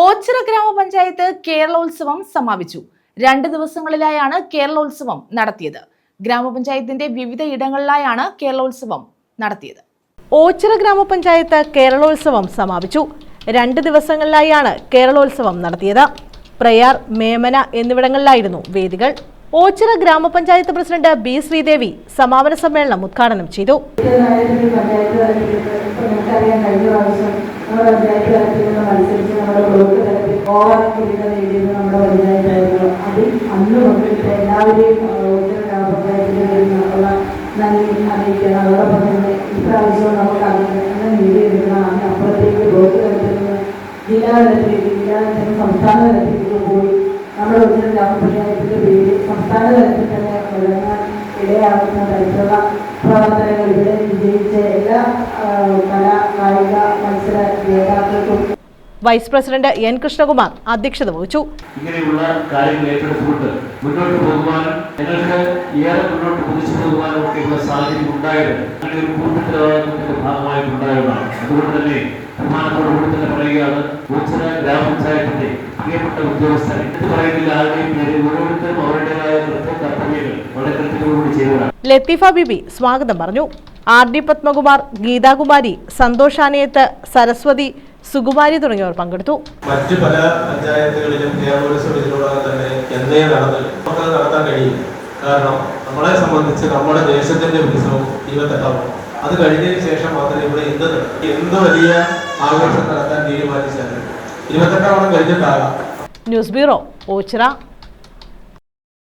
ഓച്ചിറ ഗ്രാമപഞ്ചായത്ത് കേരളോത്സവം സമാപിച്ചു. രണ്ട് ദിവസങ്ങളിലായാണ് കേരളോത്സവം നടത്തിയത്. ഗ്രാമപഞ്ചായത്തിന്റെ വിവിധ ഇടങ്ങളിലായാണ് കേരളോത്സവം നടത്തിയത്. ഓച്ചിറ ഗ്രാമപഞ്ചായത്ത് കേരളോത്സവം സമാപിച്ചു. രണ്ട് ദിവസങ്ങളിലായാണ് കേരളോത്സവം നടത്തിയത്. പ്രയാർ മേമന എന്നിവിടങ്ങളിലായിരുന്നു വേദികൾ. ഓച്ചിറ ഗ്രാമപഞ്ചായത്ത് പ്രസിഡന്റ് ബി ശ്രീദേവി സമാപന സമ്മേളനം ഉദ്ഘാടനം ചെയ്തു. നമ്മുടെ പഞ്ചായത്ത് തലത്തിൽ നിന്ന് മത്സരിച്ച് നമ്മുടെ ബ്ലോക്ക് തലത്തിൽ ഓവർ കിരീട നേടിയത് നമ്മുടെ പഞ്ചായത്തായിരുന്നു അതിൽ അന്ന് തൊട്ടിട്ട് എല്ലാവരെയും ഗ്രാമപഞ്ചായത്തിൽ നിന്നുള്ള നന്ദി അറിയിക്കണം അതോടൊപ്പം തന്നെ ഇപ്രാവശ്യം നമുക്ക് അങ്ങനെ നേടിയെടുക്കണം അതിനപ്പുറത്തേക്ക് ബ്ലോക്ക് തലത്തിൽ നിന്ന് ജില്ലാ തലത്തിലേക്ക് ജില്ലാ തലത്തിൽ സംസ്ഥാന തലത്തിലേക്ക് പോയി നമ്മുടെ ഒത്തിരി ഗ്രാമപഞ്ചായത്തിന്റെ പേര് സംസ്ഥാന തലത്തിൽ തന്നെ ഇടയാകുന്ന തരത്തിലുള്ള പ്രവർത്തനങ്ങൾ ഇവിടെ വിജയിച്ച എല്ലാ കലാ കായിക വൈസ് പ്രസിഡന്റ് എൻ കൃഷ്ണകുമാർ അധ്യക്ഷത വഹിച്ചു. ഇങ്ങനെയുള്ള കാര്യങ്ങൾ ഏറ്റെടുത്തുകൊണ്ട് മുന്നോട്ട് പോകുവാനും ഞങ്ങൾക്ക് ഏറെ മുന്നോട്ട് കുതിച്ചു പോകുവാനും ഒക്കെയുള്ള സാഹചര്യം ഉണ്ടായത് അങ്ങനെ ഒരു കൂട്ടുത്തരവാദിത്വത്തിന്റെ ഭാഗമായിട്ടുണ്ടായതാണ് അതുകൊണ്ട് തന്നെ ബഹുമാനത്തോടു കൂടി തന്നെ പറയുകയാണ് ഉച്ചര ഗ്രാമപഞ്ചായത്തിന്റെ പ്രിയപ്പെട്ട ഉദ്യോഗസ്ഥർ എന്ന് പറയുന്നില്ല ആരുടെയും പേര് ഓരോരുത്തരും അവരുടേതായ കൃത്യ കർത്തവ്യങ്ങൾ വളരെ കൃത്യത്തോടുകൂടി ചെയ്തതാണ്. ലത്തീഫ ബിബി സ്വാഗതം പറഞ്ഞു. ആർ ഡി പത്മകുമാർ ഗീതാകുമാരി സന്തോഷ് ആനയത്ത് സരസ്വതി സുകുമാരി തുടങ്ങിയവർ പങ്കെടുത്തു. മറ്റു പല പഞ്ചായത്തുകളിലും ഇതിനോടകം തന്നെ എന്നേ നടത്താൻ കഴിയും കാരണം നമ്മളെ സംബന്ധിച്ച് നമ്മുടെ ദേശത്തിന്റെ ഉത്സവം ഇരുപത്തെട്ടാവും അത് കഴിഞ്ഞതിന് ശേഷം മാത്രമേ ഇവിടെ എന്ത് എന്ത് വലിയ ആഘോഷം നടത്താൻ തീരുമാനിച്ചാലും ഇരുപത്തെട്ടാവണം കഴിഞ്ഞിട്ടാകാം. News bureau Ochira.